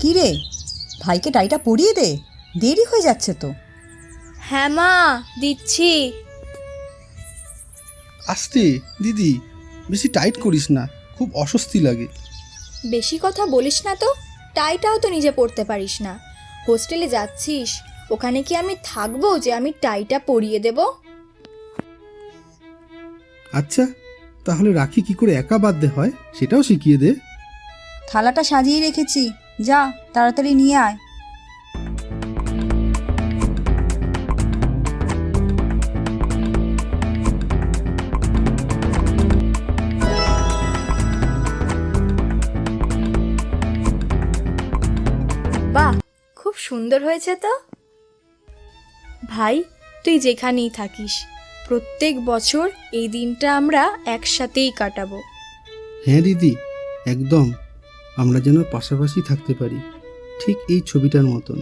কি রে? ভাইকে টাইটা পরিয়ে দে দেরি হয়ে যাচ্ছে তো। হ্যাঁ মা দিচ্ছি। আস্তে দিদি বেশি টাইট করিস না খুব অস্বস্তি লাগে। বেশি কথা বলিস না তো টাইটাও তো নিজে পড়তে পারিস না। হোস্টেলে যাচ্ছিস ওখানে কি আমি থাকব যে আমি টাইটা পরিয়ে দেব? আচ্ছা তাহলে রাখি কি করে একা বাঁধতে হয় সেটাও শিখিয়ে দে। থালাটা সাজিয়ে রেখেছি যা তাড়াতাড়ি নিয়ে আয়। বাহ খুব সুন্দর হয়েছে তো। ভাই তুই যেখানেই থাকিস প্রত্যেক বছর এই দিনটা আমরা একসাথেই কাটাবো। হ্যাঁ দিদি একদম। আমরা যেন পাশাপাশি থাকতে পারি। ঠিক এই ছবিটার মতন।